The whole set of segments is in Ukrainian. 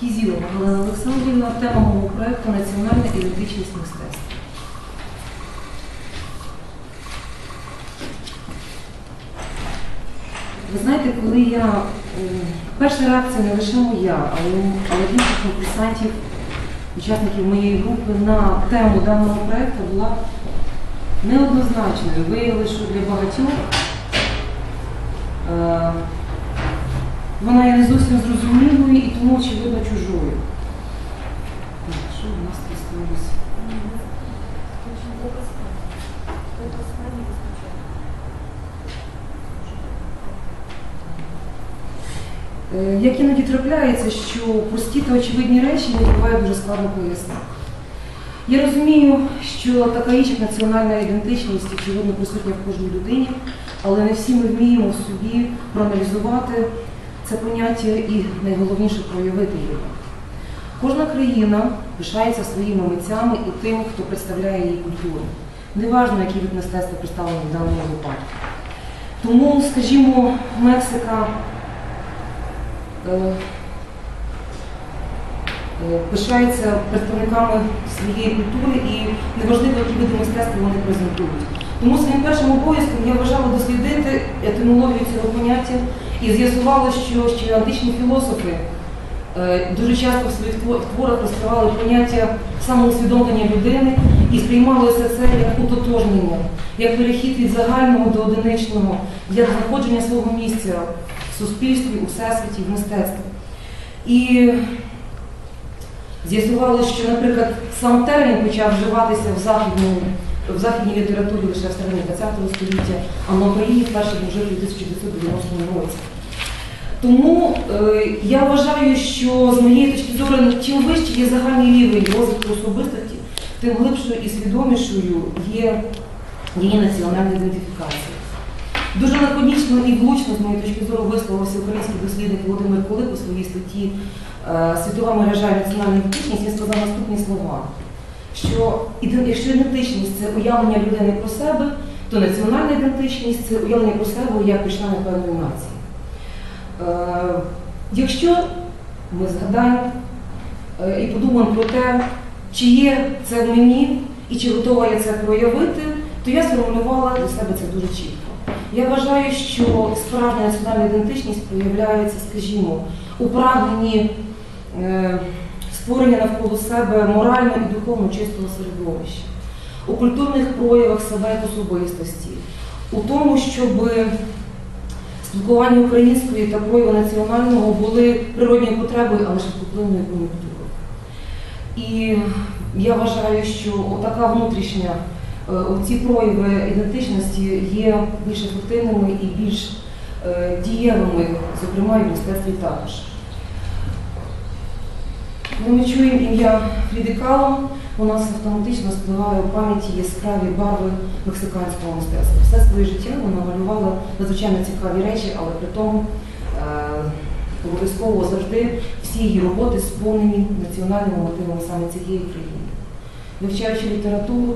Кізілова Галина Олександрівна, тема мого проєкту Національна ідентичність мистецтва. Ви знаєте, коли я перша реакція не лише моя, але інших конкурсантів, учасників моєї групи на тему даного проєкту була неоднозначною. Виявилося, що для багатьох е, вона є не зовсім зрозумілою і тому, очевидно, чужою. Так, що в нас тут сталося? Е, Як іноді трапляється, що прості та очевидні речі не буває дуже складно пояснити. Я розумію, що така річ, як національна ідентичність, очевидно, присутня в кожній людині, але не всі ми вміємо собі проаналізувати це поняття і найголовніше проявити його. Кожна країна пишається своїми митцями і тим, хто представляє її культуру. Неважно, який вид мистецтва представлений в даному випадку. Тому, скажімо, Мексика е, е, пишається представниками своєї культури і неважливо, які види мистецтва вони презентують. Тому своїм першим обов'язком я вважала дослідити етимологію цього поняття і з'ясувала, що ще античні філософи е, дуже часто в своїх творах розкривали поняття самоусвідомлення людини і сприймалося це як утотожнення, як перехід від загального до одиничного, як знаходження свого місця в суспільстві, у всесвіті, в мистецтві. І з'ясувалося, що, наприклад, сам термін почав вживатися в західному в західній літературі лише в середині ХХ століття, а на Україні вперше вже в 1990 році. Тому е, я вважаю, що з моєї точки зору, чим вище є загальний рівень розвитку особистості, тим глибшою і свідомішою є її національна ідентифікація. Дуже лаконічно і влучно, з моєї точки зору, висловився український дослідник Володимир Кулик у своїй статті е, Світова мережа і національна ідентичність. Він сказав наступні слова що якщо ідентичність це уявлення людини про себе, то національна ідентичність це уявлення про себе як члена певної нації. Е, якщо ми згадаємо е, і подумаємо про те, чи є це в мені і чи готова я це проявити, то я сформулювала для себе це дуже чітко. Я вважаю, що справжня національна ідентичність проявляється, скажімо, у прагненні е, створення навколо себе морально і духовно чистого середовища, у культурних проявах себе як особистості, у тому, щоб спілкування української та прояву національного були природньою потребою, але швидкоплинною кон'юнктурою. І я вважаю, що така внутрішня, е, ці прояви ідентичності є більш ефективними і більш е, дієвими, зокрема і в мистецтві також. Коли ми чуємо ім'я Фріди Кало, у нас автоматично спливає у пам'яті яскраві барви мексиканського мистецтва. Все своє життя вона малювала надзвичайно цікаві речі, але при тому е, обов'язково завжди всі її роботи сповнені національними мотивами саме цієї країни. Вивчаючи літературу,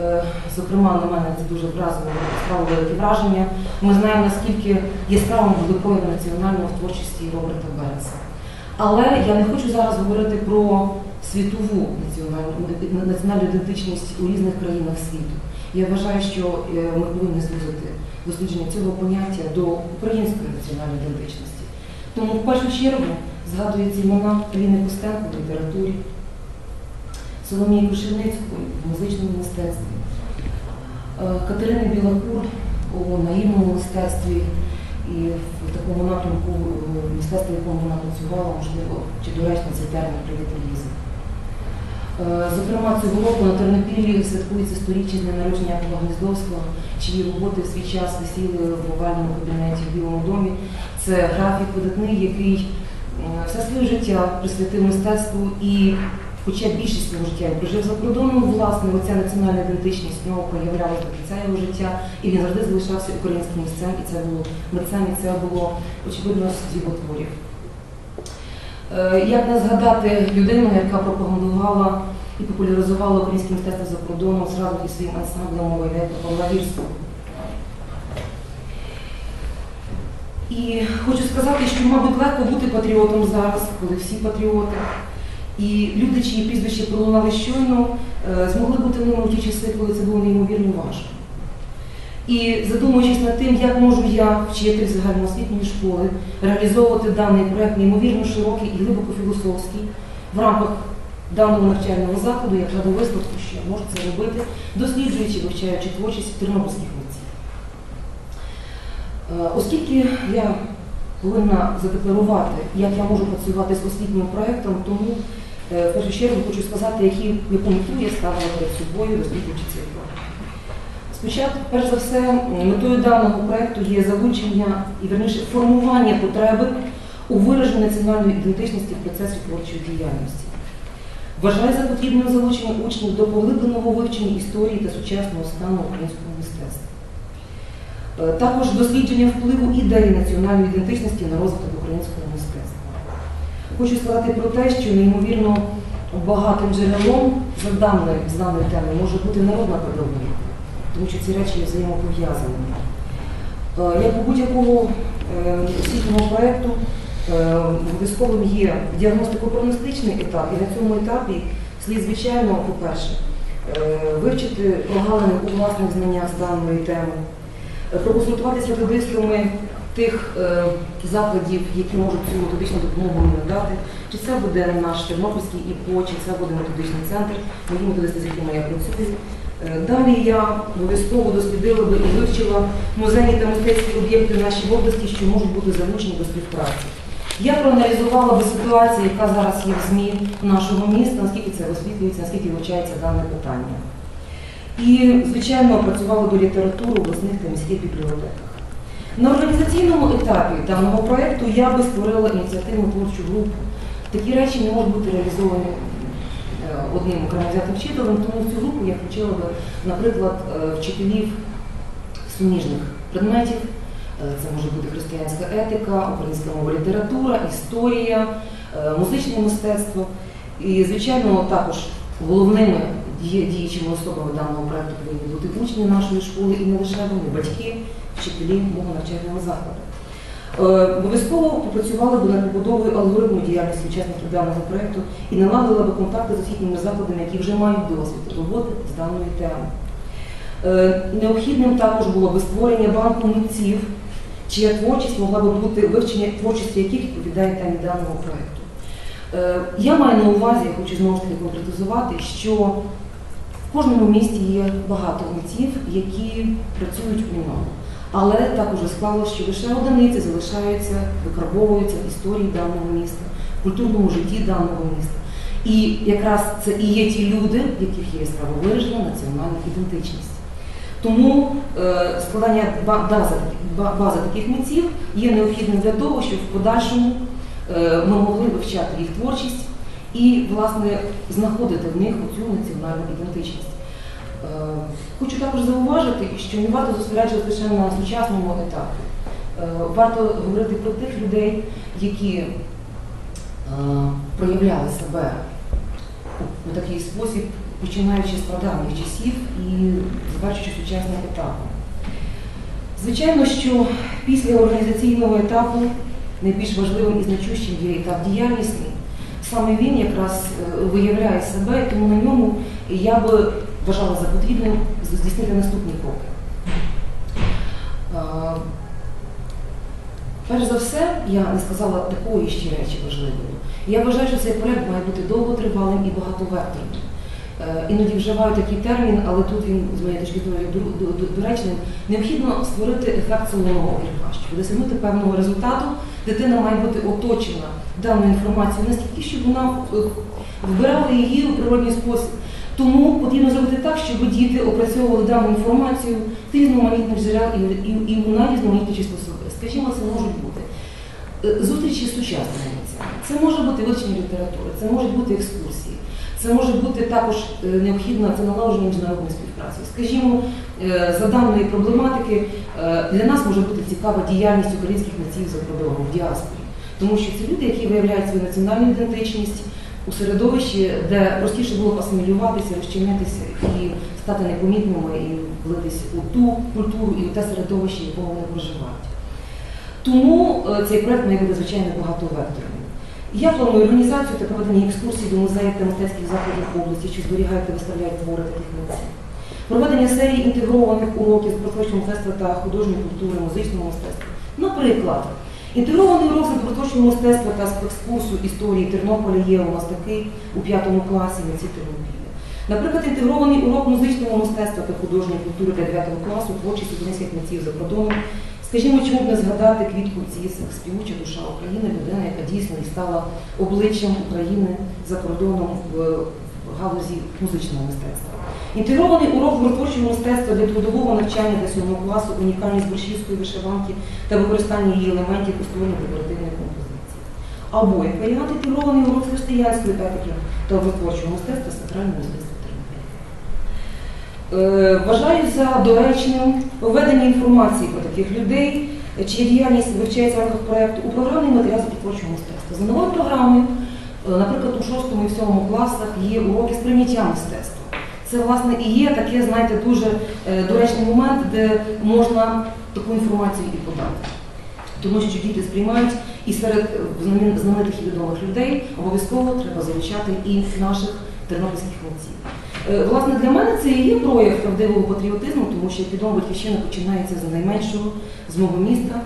е, зокрема на мене це дуже вразило, справило велике враження. Ми знаємо, наскільки яскравим були національного в творчості Роберта Бернса. Але я не хочу зараз говорити про світову національну, ідентичність у різних країнах світу. Я вважаю, що е, ми повинні звузити дослідження цього поняття до української національної ідентичності. Тому в першу чергу згадуються імена Ліни Костенко в літературі, Соломії Кошельницької в музичному мистецтві, е, Катерини Білокур у наївному мистецтві і в такому напрямку е, мистецтва, якому вона працювала, можливо, чи доречно цей термін привіти Лізи. Е, Зокрема, цього року на Тернопіллі святкується сторіччя з дня народження Якова Гніздовського, чиї роботи в свій час висіли в овальному кабінеті в Білому домі. Це графік видатний, який е, все своє життя присвятив мистецтву і, хоча більшість свого життя прожив за кордоном, власне, оця національна ідентичність в нього проявлялася до кінця його життя, і він завжди залишався українським митцем, і це було митцем, і це було очевидно з його творів. Е, Як не згадати людину, яка пропагандувала і популяризувала українське мистецтво за кордоном зразу зі своїм ансамблем мова йде про Павла Гірського. І хочу сказати, що, мабуть, легко бути патріотом зараз, коли всі патріоти. І люди, чиї прізвища пролунали щойно, е, змогли бути ними в ті часи, коли це було неймовірно важко. І задумуючись над тим, як можу я, вчитель загальноосвітньої школи, реалізовувати даний проект неймовірно широкий і глибоко філософський в рамках даного навчального закладу, я кладу висновку, що я можу це робити, досліджуючи, вивчаючи творчість тернопільських митців. Е, Оскільки я повинна задекларувати, як я можу працювати з освітнім проєктом, тому в першу чергу хочу сказати, які, яку мету я ставила перед собою, досліджуючи цей проєкт. Спочатку, перш за все, метою даного проєкту є залучення і верніше формування потреби у вираженні національної ідентичності в процесі творчої діяльності. Вважаю за потрібним залучення учнів до поглибленого вивчення історії та сучасного стану українського мистецтва. Е, Також дослідження впливу ідеї національної ідентичності на розвиток українського мистецтва. Хочу сказати про те, що неймовірно багатим джерелом за даної, теми може бути народна педагогіка, тому що ці речі є взаємопов'язані. Е, Як у будь-якого е, освітнього проєкту, е, обов'язковим є діагностико-прогностичний етап, і на цьому етапі слід, звичайно, по-перше, вивчити прогалини у власних знаннях з даної теми, проконсультуватися методистами тих е, закладів, які можуть цю методичну допомогу надати, чи це буде наш Тернопільський ІПО, чи це буде методичний центр, мої методисти, з якими я працюю. Е, Далі я обов'язково дослідила би і вивчила музейні та мистецькі об'єкти в нашій області, що можуть бути залучені до співпраці. Я проаналізувала би ситуацію, яка зараз є в ЗМІ нашого міста, наскільки це освітлюється, наскільки вивчається дане питання. І, звичайно, опрацювала до літературу в обласних та міських бібліотеках. На організаційному етапі даного проєкту я би створила ініціативну творчу групу. Такі речі не можуть бути реалізовані е, одним окремо взятим вчителем, тому в цю групу я включила би, наприклад, е, вчителів суміжних предметів. Е, Це може бути християнська етика, українська мова література, історія, музичне мистецтво. І, звичайно, також головними діючими особами даного проекту повинні бути учні нашої школи і не лише вони, батьки, вчителі мого навчального закладу. Е, Обов'язково попрацювали б над побудовою алгоритму діяльності учасників даного проекту і налагодили б контакти з освітніми закладами, які вже мають досвід роботи з даної теми. Е, Необхідним також було би створення банку митців, чия творчість могла би бути вивчення творчості яких відповідає темі даного проекту. Е, Я маю на увазі, я хочу знову ж таки конкретизувати, що в кожному місті є багато митців, які працюють у ньому. Але так уже склалося, що лише одиниці залишаються, викарбовуються в історії даного міста, в культурному житті даного міста. І якраз це і є ті люди, в яких є яскраво виражена національна ідентичність. Тому е, складання бази, бази таких митців є необхідним для того, щоб в подальшому е, ми могли вивчати їх творчість і, власне, знаходити в них оцю національну ідентичність. Е, Хочу також зауважити, що не варто зосереджувати лише на сучасному етапі. Е, Варто говорити про тих людей, які е, проявляли себе у такий спосіб, починаючи з прадавніх часів і завершуючи сучасним етапом. Звичайно, що після організаційного етапу найбільш важливим і значущим є етап діяльності. Саме він якраз виявляє себе, тому на ньому я би вважала за потрібним здійснити наступні кроки. Е, Перш за все, я не сказала такої ще речі важливої. Я вважаю, що цей проект має бути довготривалим і багатовекторним. Е, Іноді вживаю такий термін, але тут він, з моєї точки зору, доречним. Необхідно створити ефект солоного огірка. Щоб досягнути певного результату, дитина має бути оточена даною інформацією настільки, щоб вона вбирала її у природній спосіб. Тому потрібно зробити так, щоб діти опрацьовували дану інформацію з різноманітних джерел і, і, і найрізноманітніші способи. Скажімо, це можуть бути е, зустрічі з сучасними митцями, це може бути вивчення літератури, це можуть бути екскурсії, це може бути також е, необхідно це налагодження міжнародної співпраці. Скажімо, е, за даної проблематики для нас може бути цікава діяльність українських митців за кордоном в діаспорі, тому що це люди, які виявляють свою національну ідентичність у середовищі, де простіше було асимілюватися, розчинитися і стати непомітними і влитись у ту культуру і у те середовище, в якому вони проживають. Тому е, цей проект має бути звичайно багатовекторний. Я планую організацію та проведення екскурсій до музеїв та мистецьких закладів області, що зберігають та виставляють твори таких митців. Проведення серії інтегрованих уроків з просвітчого мистецтва та художньої культури, музичного мистецтва. Наприклад, інтегрований урок з мистецтва та екскурсу історії Тернополя є у нас такий у п'ятому класі на ці Тернопілля. Наприклад, інтегрований урок музичного мистецтва та художньої культури для 9 класу творчість українських митців за кордоном. Скажімо, чому б не згадати квітку Цісик, співуча душа України, людина, яка дійсно і стала обличчям України за кордоном в галузі музичного мистецтва. Інтегрований урок миротворчого мистецтва для трудового навчання для 7 класу, унікальність борщівської вишиванки та використання її елементів у створенні декоративної композиції. Або як варіант інтегрований урок з християнської етики та образотворчого мистецтва сакрального мистецтва Тернополя. Е, Вважаю за доречним введення інформації про таких людей, чия діяльність вивчається в рамках проєкту у програмний матеріал з мистецтва. За новою програмою, наприклад, у 6 і 7 класах є уроки сприйняття мистецтва. Це, власне, і є таке, знаєте, дуже е, доречний момент, де можна таку інформацію і подати. Тому що діти сприймають і серед е, знаменитих і відомих людей обов'язково треба залучати і наших тернопільських митців. Е, Власне, для мене це і є прояв правдивого патріотизму, тому що як відомо батьківщина починається з найменшого, з мого міста,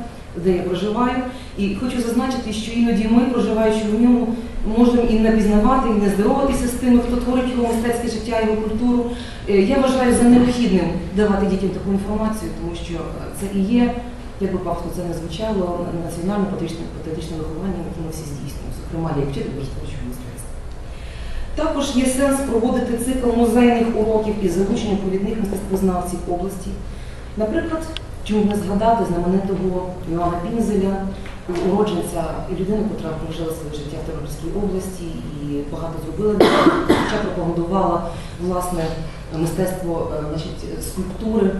де я проживаю. І хочу зазначити, що іноді ми, проживаючи в ньому, можемо і не пізнавати, і не здороватися з тими, хто творить його мистецьке життя, його культуру. Е, Я вважаю за необхідним давати дітям таку інформацію, тому що е, це і є, як би пафосно це не звучало, національне патріотичне виховання, яке ми всі здійснюємо, зокрема, як вчитель творчого мистецтва. Також є сенс проводити цикл музейних уроків із залученням провідних мистецтвознавців області. Наприклад, чому не згадати знаменитого Івана Пінзеля, уродженця і людину, яка прожила своє життя в Тернопільській області і багато зробила хоча пропагандувала власне мистецтво е, значить, скульптури.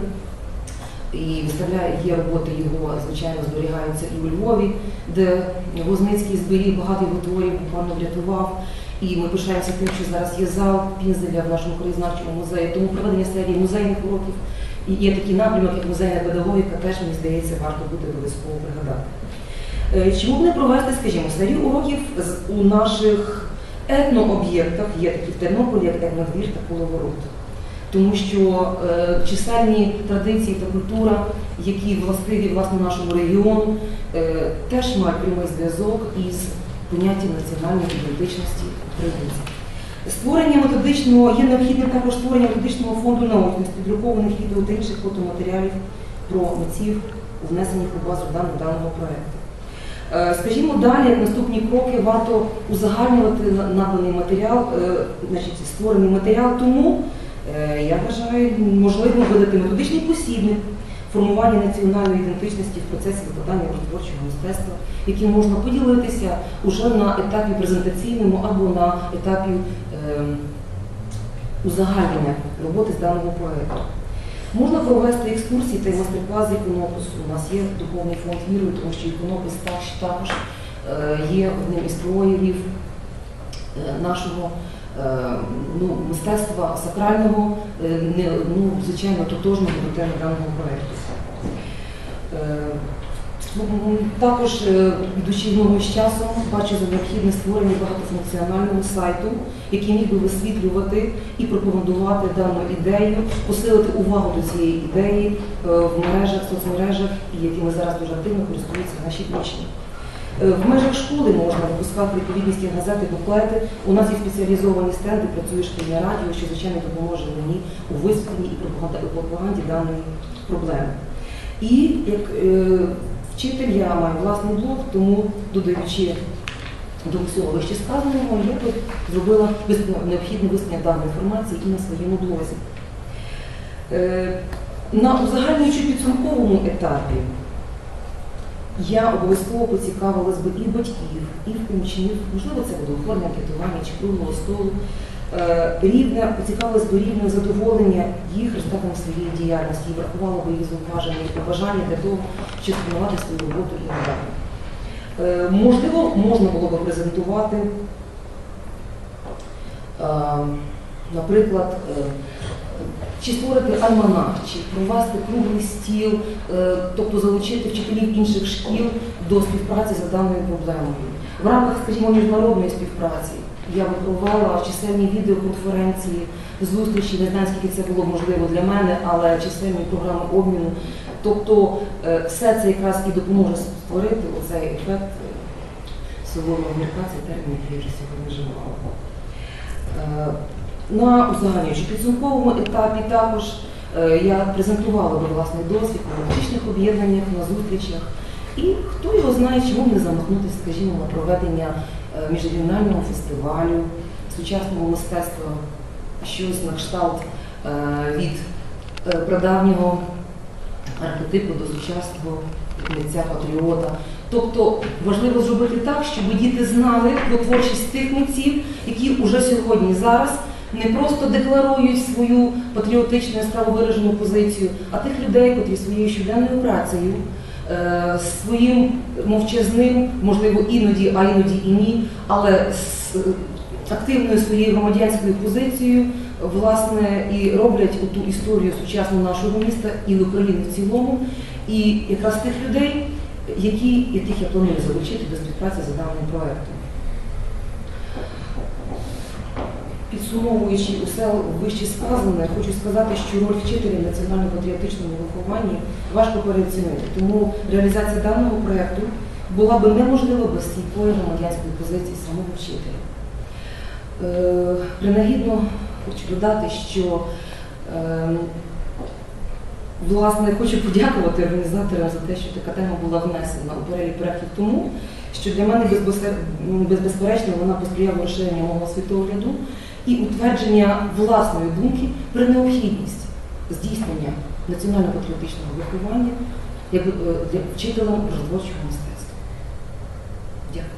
І виставляє є роботи його, звичайно, зберігаються і у Львові, де Возницький зберіг багато його творів, буквально врятував. І ми пишаємося тим, що зараз є зал Пінзеля в нашому краєзнавчому музеї. Тому проведення серії музейних уроків і є такий напрямок, як музейна педагогіка, теж мені здається, варто буде обов'язково пригадати. Е, Чому б не провести, скажімо, серію уроків у наших етнооб'єктах, є такі в Тернополі, як етнодвір та коловорот. Тому що е, чисельні традиції та культура, які властиві власне нашому регіону, е, теж мають прямий зв'язок із поняттям національної ідентичності українців. Створення методичного є необхідним також створення методичного фонду наочності, друкованих відео та інших фотоматеріалів про митців, внесених у базу даних даного проекту. Е, Скажімо, далі, наступні кроки, варто узагальнювати наданий матеріал, е, значить, створений матеріал, тому е, я вважаю можливо видати методичний посібник формування національної ідентичності в процесі викладання творчого мистецтва, яким можна поділитися уже на етапі презентаційному або на етапі е, узагальнення роботи з даного проєкту. Можна провести екскурсії та й майстер-клас з іконопису. У нас є духовний фонд віри, тому що іконопис також, також е, є одним із проявів е, нашого е, ну, мистецтва сакрального, ну, звичайно, тотожного до даного проєкту. Також, е, ідучи в з часом, бачу за необхідне створення багатофункціонального сайту, який міг би висвітлювати і пропагандувати дану ідею, посилити увагу до цієї ідеї е, в мережах, соцмережах, якими зараз дуже активно користуються наші учні. Е, В межах школи можна випускати відповідні стінгазети, буклети. У нас є спеціалізовані стенди, працює шкільне радіо, що звичайно допоможе мені у висвітленні і пропаганді- даної проблеми. І як вчитель я маю власний блог, тому додаючи до всього вище сказаного, я тут зробила вис- необхідне висвітлення даної інформації і на своєму блозі. Е, На узагальнюючи підсумковому етапі я обов'язково поцікавилась би і батьків, і учнів, можливо, це буде оформлення анкетування чи круглого столу. Е, Рівне поцікавилась би рівнем задоволення їх результатами своєї діяльності і врахувала би їх зауваження і побажання для того, щоб спрямувати свою роботу і надалі. Е, Можливо, можна було би презентувати, е, наприклад, чи створити альманах, чи провести круглий стіл, тобто залучити вчителів інших шкіл до співпраці за даною проблемою. В рамках, скажімо, міжнародної співпраці я випробувала чисельні відеоконференції, зустрічі, не знаю, скільки це було можливо для мене, але чисельні програми обміну. Тобто е, все це якраз і допоможе створити оцей ефект е, солоного гірка, цей термін, який я вже сьогодні вживала. Е, На узагальнюючи підсумковому етапі також я презентувала би власний досвід на аналітичних об'єднаннях, на зустрічах. І хто його знає, чому не замахнутися, скажімо, на проведення міжрегіонального фестивалю сучасного мистецтва, щось на кшталт е, від е, прадавнього архетипу до сучасного митця патріота. Тобто важливо зробити так, щоб діти знали про творчість тих митців, які вже сьогодні зараз не просто декларують свою патріотичну яскраво виражену позицію, а тих людей, котрі своєю щоденною працею, е, своїм мовчазним, можливо, іноді, а іноді і ні, але з е, активною своєю громадянською позицією, власне, і роблять ту історію сучасного нашого міста і України в цілому, і якраз тих людей, які, яких я планую залучити до співпраці за даним проектом. Підсумовуючи усе вище сказане, хочу сказати, що роль вчителя в національно-патріотичному вихованні важко переоцінити. Тому реалізація даного проекту була би неможлива без стійкої громадянської позиції самого вчителя. Е, Принагідно хочу додати, що е, власне хочу подякувати організаторам за те, що така тема була внесена у перелік проєктів тому, що для мене безбесер- ну, без- безперечно вона посприяла розширенню мого світогляду і утвердження власної думки про необхідність здійснення національно-патріотичного виховання як е, для вчителя розводчого мистецтва. Дякую.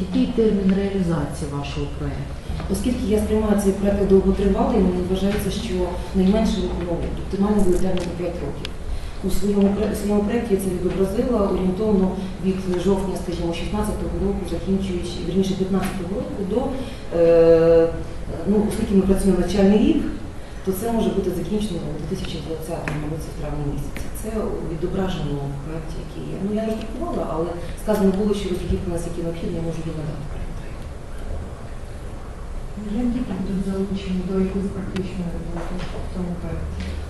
Який термін реалізації вашого проєкту? Оскільки я сприймаю цей проект довготривалий, мені вважається, що найменше ну, оптимально буде термін 5 років. У своєму, своєму проєкті це відобразила орієнтовно від жовтня, скажімо, 16-го року, закінчуючи, вірніше 15-го року до, е, ну, оскільки ми працюємо навчальний рік, то це може бути закінчено у 2020 році в травні місяці. Це відображено в проєкті, який є. Ну, я не роздрукувала, але сказано було, що оскільки у нас які необхідні, я можу їм надати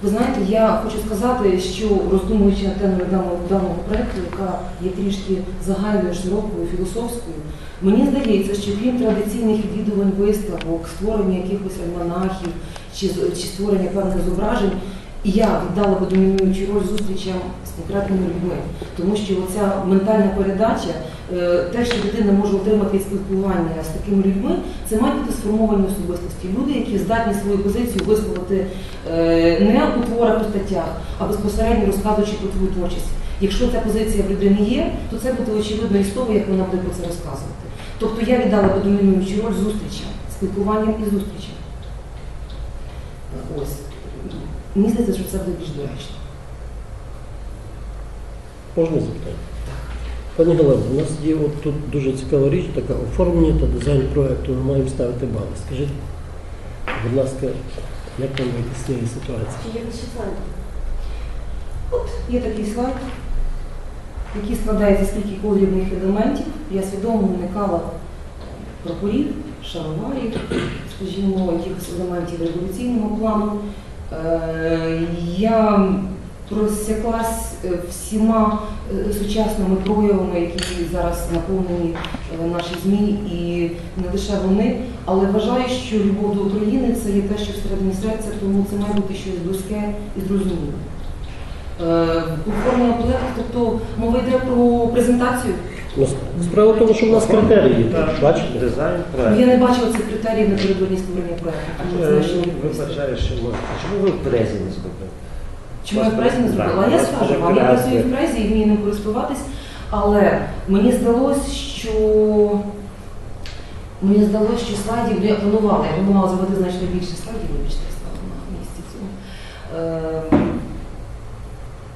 Ви знаєте, я хочу сказати, що роздумуючи над темою даного, проєкту, яка є трішки загальною, широкою, філософською, мені здається, що крім традиційних відвідувань виставок, створення якихось альманахів чи, чи створення певних зображень, я віддала би домінуючу роль зустрічам з конкретними людьми, тому що оця ментальна передача, те, що дитина може отримати від спілкування з такими людьми, це мають бути сформовані особистості. Люди, які здатні свою позицію висловити е, не у творах у статтях, а безпосередньо розказуючи про твою творчість. Якщо ця позиція в людини є, то це буде очевидно із того, як вона буде про це розказувати. Тобто я віддала би домінуючу роль зустрічам, спілкуванням і зустрічам. Ось. Мені здається, що це буде більш доречно. Можна запитати? Пані Галина, у нас є от тут дуже цікава річ, така оформлення та дизайн проєкту. Ми маємо ставити бали. Скажіть, будь ласка, як вам вийти з цієї ситуації? Є ще слайд? От є такий слайд, який складається з кількох дрібних елементів. Я свідомо уникала прапорів, шароварів, скажімо, якихось елементів революційного плану. Е, Я просяклась е, всіма е, сучасними проявами, які зараз наповнені е, наші ЗМІ, і не лише вони, але вважаю, що любов до України це є те, що всередині серця, тому це має бути щось близьке і зрозуміле. Е, Оформлення тобто мова йде про презентацію. Ну, Справа в тому, що в нас критерії, бачите? Дизайн Ну. Я не бачила цих критеріїв напередодні створення проєкту. відповісти. Вибачаю, що можна. Чому ви в презі не зробили? Чому я в пресі не зробила? Я скажу вам, я працюю в пресі і вмію ним користуватись, але мені здалось, що мені здалось, що слайдів я планувала. Я планувала зробити значно більше слайдів, ніж 400 на місці цього. Е,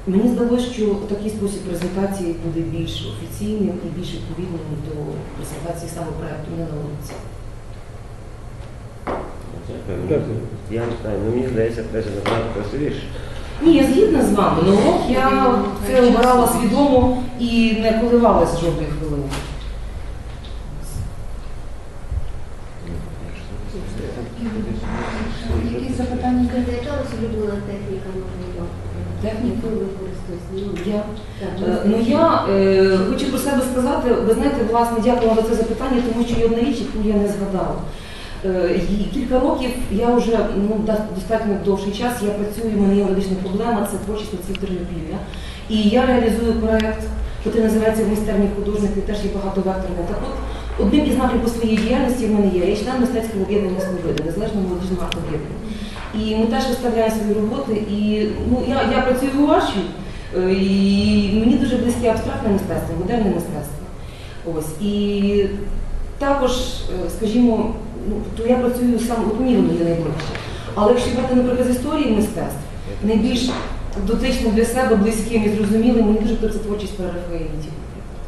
Мені здалося, що такий спосіб презентації буде більш офіційним і більш відповідним до презентації саме проекту не на вулиці. Дякую. Я не знаю, ну мені здається, теж набагато красивіше. Ні, я згідна з вами, але урок я це обирала свідомо і не коливалась жодної хвилини. Якісь запитання? Визначалася улюблена техніка, можливо. Техніка? Якою ви користуєтесь? Ну, Я Е, Ну я е, хочу про себе сказати, ви знаєте, власне, дякую вам за це запитання, тому що є одна річ, яку я не згадала. Е, і Кілька років я вже ну, достатньо довший час я працюю, мене є медична проблема, це творчість терапія. І я реалізую проект, який називається «Майстерні художники, теж є багатовекторний. Так от, одним із напрямків своєї діяльності в мене є. Я член мистецького об'єднання «Свободи», незалежного молодіжного арт-об'єднання. І ми теж виставляємо свої роботи. І ну, я, я працюю в Уаші, Е, І мені дуже близьке абстрактне мистецтво, модерне мистецтво. Ось. І також, е, скажімо, ну, то я працюю сам, от мені є найближче. Але якщо брати, наприклад, з історії мистецтв, найбільш дотичним для себе, близьким і зрозумілим, мені дуже подобається творчість Парафаїтів, наприклад.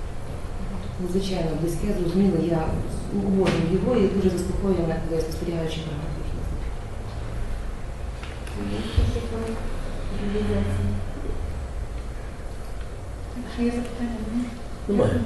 Надзвичайно близьке, зрозуміле, я обожнюю його і дуже заспокоює мене, коли я спостерігаю чи є запитання? Немає.